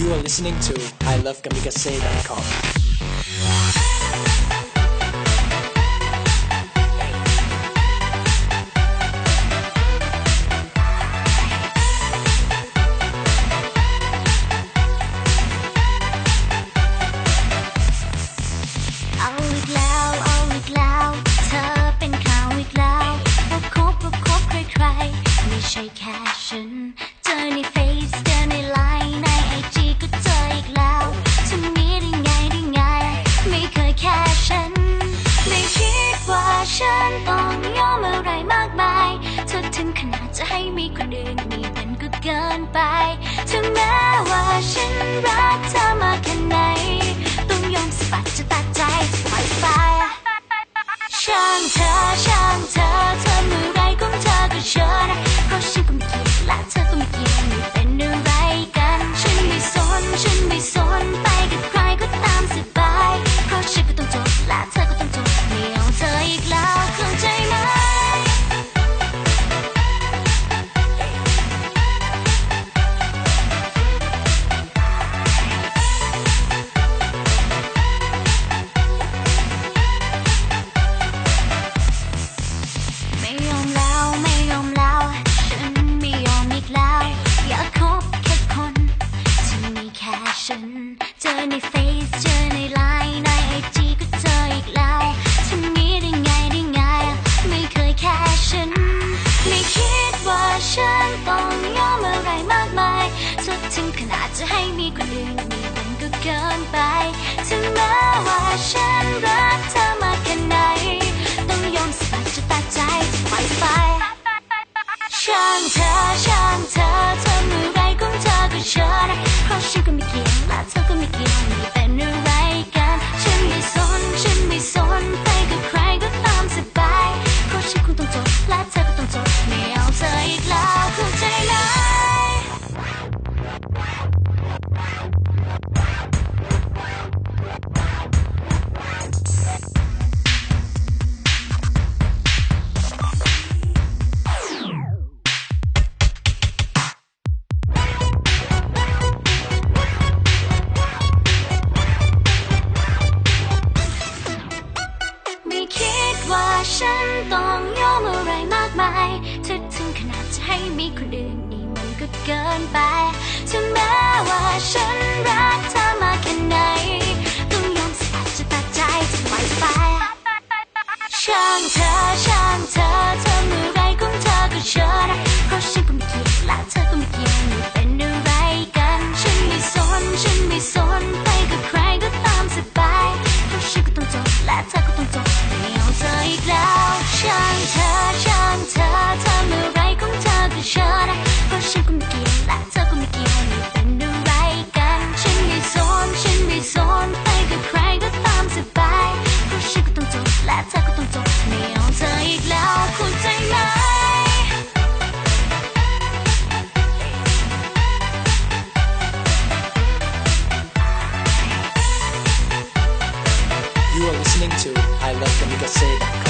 You are listening to I Love ilovkamikaze.com. ฉันต้องยอมอะไรมากมายเธอถึงขนาดจะให้มีคนอื่นมีมันก็เกินไปถึงแม้ มีคนอื่นนี่มันก็เกินไป ถึงแม้ว่าฉันรักเธอมากแค่ไหน ต้องยอมสละจะตัดใจจะปล่ยไปช่างเธอ I love when you say that.